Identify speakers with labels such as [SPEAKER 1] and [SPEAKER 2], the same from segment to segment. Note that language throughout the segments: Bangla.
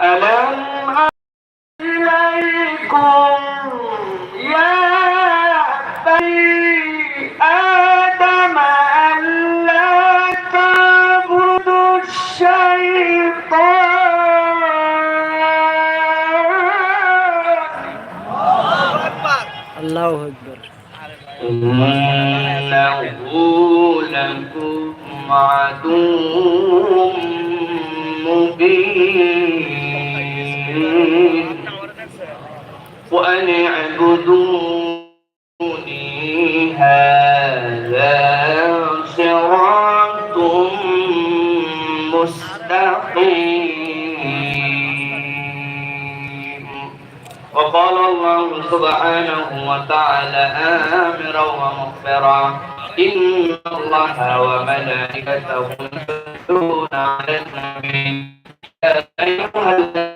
[SPEAKER 1] ألم إليكم يا بني آدم أن لا تعبدوا الشيطان
[SPEAKER 2] الله أكبر
[SPEAKER 1] إنه لكم عدو مبين وأن اعبدوني هذا صراط مستقيم. وقال الله سبحانه وتعالى آمرا ومغفرا إن الله وملائكته يصلون على النبي يا أيها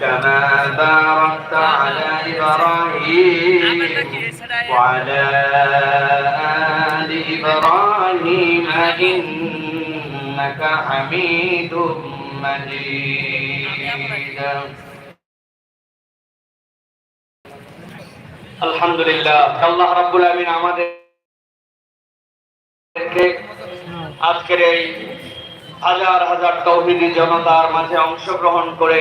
[SPEAKER 1] كما باركت على إبراهيم وعلى آل إبراهيم إنك حميد مجيد আলহামদুলিল্লাহ আল্লাহ রাব্বুল আমিন আমাদেরকে আজকের এই হাজার হাজার তৌহিদি জনতার মাঝে অংশগ্রহণ করে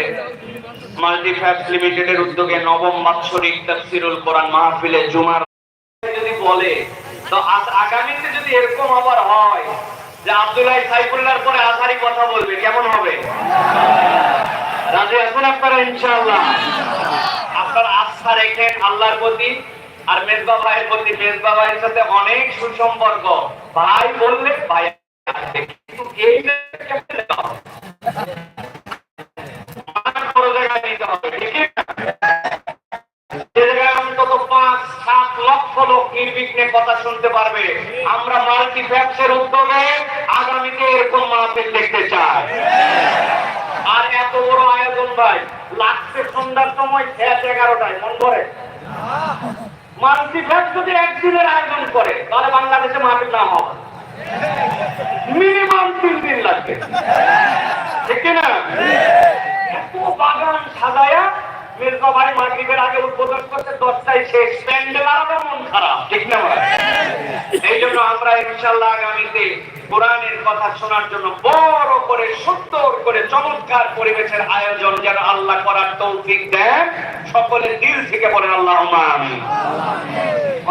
[SPEAKER 1] মাল্টিফ্যাক্স লিমিটেডের উদ্যোগে নবম বাৎসরিক তাফসিরুল কোরআন মাহফিলে জুমার যদি বলে, তো আগামীতে যদি এরকম আবার হয় যে আব্দুল্লাহ সাইফুল্লাহর পরে আধারি কথা বলবে, কেমন হবে? রাজি আছেন আপনারা, ইনশাআল্লাহ? আপনারা আস্থা রেখেন আল্লাহর প্রতি আর মেজবা ভাইয়ের প্রতি। মেজবা ভাইয়ের সাথে অনেক সুসম্পর্ক। ভাই বললে ভাই। কিন্তু এই আমরা মাল্টিফ্যাক্সের উদ্যোগে এরকম মাহফিল দেখতে চাই। আর এত বড় আয়োজন ভাই, লাগছে সন্ধ্যার সময় শেষ এগারোটায়, মন করে যদি একদিনের আয়োজন করে মির্জা ভাই আগে উদ্বোধন করতে দশটায় শেষ। প্যান্ডেল আরও মন খারাপ ঠিক না ভাই এই জন্য আমরা ইনশাল্লাহ আগামীতে কোরআনের কথা শোনার জন্য বড় করে, সুন্দর করে, চমৎকার পরিবেশের আয়োজন যেন আল্লাহ করার তৌফিক দেন। সকলের দিল থেকে বলেন আল্লাহ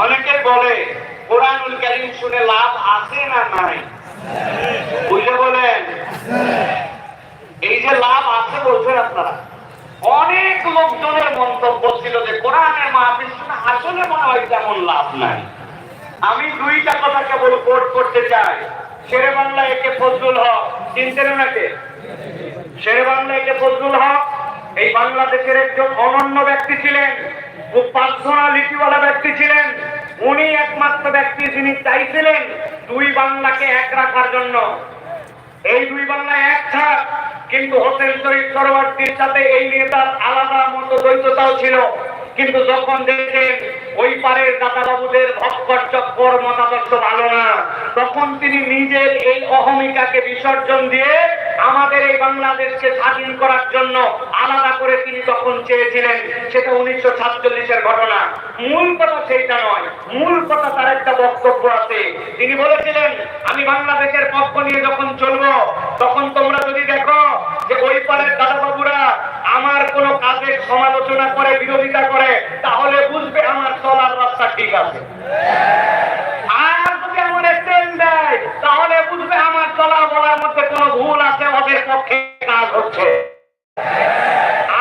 [SPEAKER 1] অনেকে বলে, কোরআনুল কারীম শুনে লাভ আছে না নাই? বুঝে বলেন? এই যে লাভ আছে বলছেন আপনারা। অনেক লোকজনের মন্তব্য ছিল যে কোরআনের মাহফিল শুনে আসলে মনে হয় তেমন লাভ নাই। আমি দুইটা কথা কেবল কোট করতে চাই। শেরে বাংলা একে ফজলুল হক? চিনতেন ওনাকে শেরে বাংলা একে ফজলুল হক? এই বাংলাদেশের একজন অনন্য ব্যক্তি ছিলেন। খুব পার্সোনালিটিওয়ালা ব্যক্তি ছিলেন। উনি একমাত্র ব্যক্তি যিনি চাইছিলেন দুই বাংলাকে এক রাখার জন্য। এই দুই বাংলা এক থাক কিন্তু হোসেন শরীফ সরোয়ার্দির সাথে এই নেতার আলাদা মতো দ্বৈততাও ছিল। কিন্তু যখন দেখেন ওই পারের দাদাবাবুদের ভক্কর চক্কর মতাদর্শ ভালো না, তখন তিনি নিজের এই অহমিকাকে বিসর্জন দিয়ে আমাদের এই বাংলাদেশকে স্বাধীন করার জন্য আলাদা করে তিনি তখন চেয়েছিলেন। সেটা উনিশশো সাতচল্লিশের ঘটনা। মূল কথা সেইটা নয়। মূল কথা তার একটা বক্তব্য আছে। তিনি বলেছিলেন, আমি বাংলাদেশের পক্ষ নিয়ে যখন চলবো, তখন তোমরা যদি দেখো যে ওই পারের দাদাবাবুরা আমার কোন কাজের সমালোচনা করে, বিরোধিতা করে, তাহলে বুঝবে আমার চলার রাস্তা ঠিক আছে। আর তাহলে বুঝবে আমার চলা বলার মধ্যে ভুল আছে ওদের পক্ষে কাজ হচ্ছে।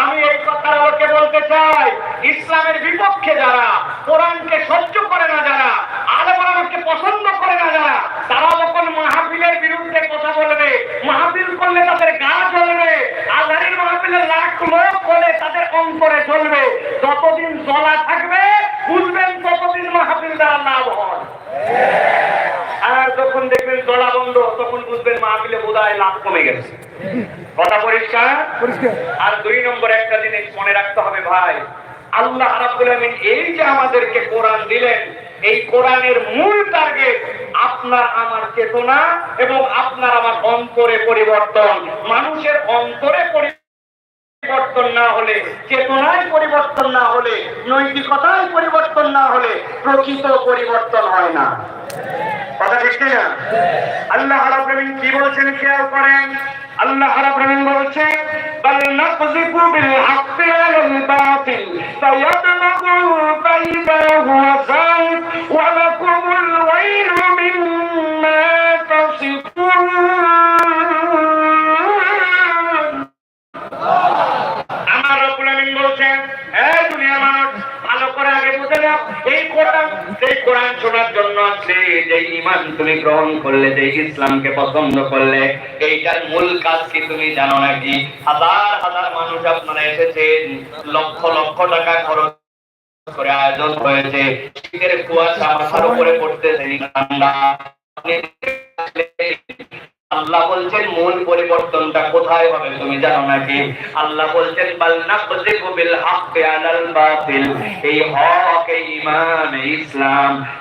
[SPEAKER 1] আমি এই কথা ওকে বলতে চাই, ইসলামের বিপক্ষে যারা, কোরআনকে সহ্য করে না যারা আলমানকে পছন্দ করে না যারা তারা যখন মাহফিলের বিরুদ্ধে কথা বলবে, মাহফিল করলে তাদের জ্বলা থাকবে বুঝবেন কতদিন মাহফিল দ্বারা লাভ হয়। আর যখন দেখবেন বন্ধ তখন বুঝবেন মাহফিলে বোধহয় লাভ কমে গেছে। কথা পরিষ্কার? আর দুই নম্বর একটা জিনিস মনে রাখতে হবে ভাই। আল্লাহ রাব্বুল আমিন এই যে আমাদেরকে কোরআন দিলেন এই কোরআনের মূল টার্গেট আপনার আমার চেতনা এবং আপনার আমার অন্তরে পরিবর্তন। মানুষের অন্তরে পরিবর্তন না হলে, চেতনায় পরিবর্তন না হলে, নৈতিকতায় পরিবর্তন না হলে প্রকৃত পরিবর্তন হয় না। কথা ঠিক না? আল্লাহ রাব্বুল কি বলছেন খেয়াল করেন? আল্লাহ রাব্বুল বলছেন, বাল নাকযিফু বিল হাক্কি আলাল বাতিল আল্লাহ বলছেন, মূল পরিবর্তনটা কোথায় হবে তুমি জানো নাকি? আল্লাহ বলছেন এই হক, এই ঈমান ইসলাম